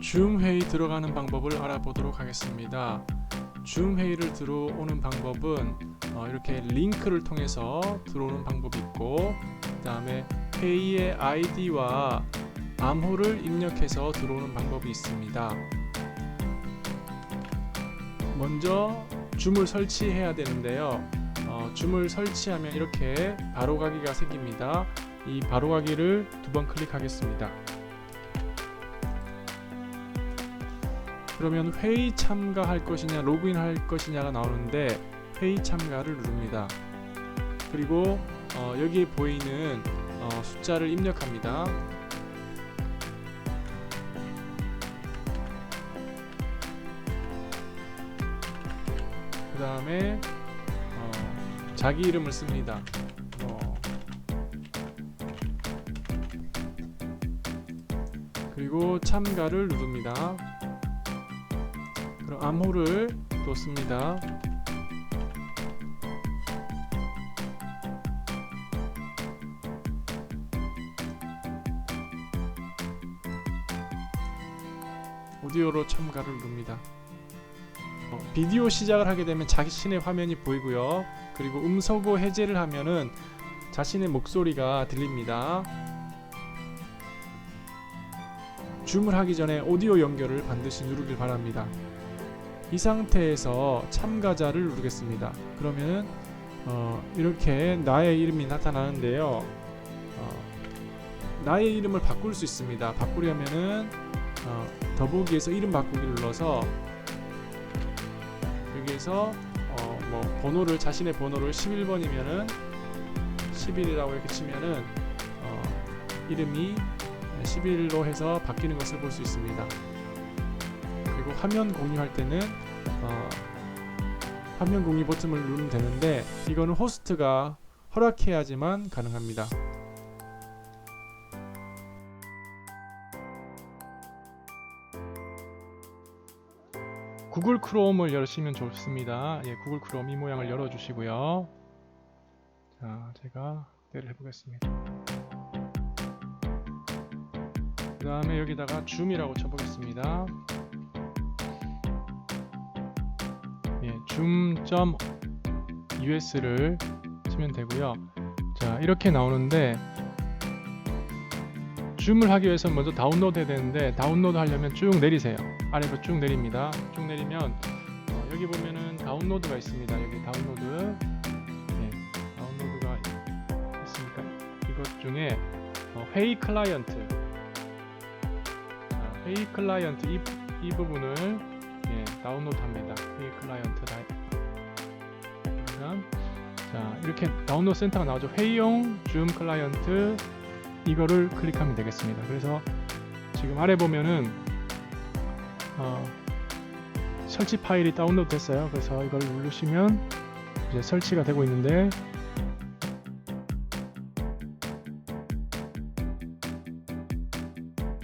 줌 회의 들어가는 방법을 알아보도록 하겠습니다. 줌 회의를 들어오는 방법은 어, 이렇게 링크를 통해서 들어오는 방법이 있고 그 다음에 회의의 아이디와 암호를 입력해서 들어오는 방법이 있습니다. 먼저 줌을 설치해야 되는데요. 어, 줌을 설치하면 이렇게 바로가기가 생깁니다. 이 바로가기를 두 번 클릭하겠습니다. 그러면 회의 참가할 것이냐 로그인할 것이냐가 나오는데 회의 참가를 누릅니다. 그리고 어, 여기에 보이는 어, 숫자를 입력합니다. 그 다음에 어, 자기 이름을 씁니다. 어, 그리고 참가를 누릅니다. 그럼 암호를 또 씁니다. 오디오로 참가를 누릅니다. 어, 비디오 시작을 하게 되면 자신의 화면이 보이고요. 그리고 음소거 해제를 하면은 자신의 목소리가 들립니다. 줌을 하기 전에 오디오 연결을 반드시 누르길 바랍니다. 이 상태에서 참가자를 누르겠습니다. 그러면 어, 이렇게 나의 이름이 나타나는데요. 어, 나의 이름을 바꿀 수 있습니다. 바꾸려면은 어, 더보기에서 이름 바꾸기를 눌러서 여기에서 어, 뭐 번호를 자신의 번호를 11번이면은 11이라고 이렇게 치면은 어, 이름이 11로 해서 바뀌는 것을 볼 수 있습니다. 그리고 화면 공유할 때는 어, 화면 공유 버튼을 누르면 되는데 이거는 호스트가 허락해야지만 가능합니다. 구글 크롬을 열시면 좋습니다. 예, 구글 크롬 이 모양을 열어주시고요. 자, 제가 확대를 해보겠습니다. 그 다음에 여기다가 줌이라고 쳐보겠습니다. 줌.us를 치면 되고요. 자, 이렇게 나오는데 줌을 하기 위해서 먼저 다운로드 해야 되는데 다운로드 하려면 쭉 내리세요. 아래로 쭉 내립니다. 쭉 내리면 어, 여기 보면은 다운로드가 있습니다. 여기 다운로드 예, 다운로드가 있으니까 이것 중에 어, 회의 클라이언트 자, 회의 클라이언트 이, 이 부분을 예, 다운로드합니다. 회의 클라이언트 다 그러면 자 이렇게 다운로드 센터가 나오죠. 회의용 줌 클라이언트 이거를 클릭하면 되겠습니다. 그래서 지금 아래 보면은 어, 설치 파일이 다운로드 됐어요. 그래서 이걸 누르시면 이제 설치가 되고 있는데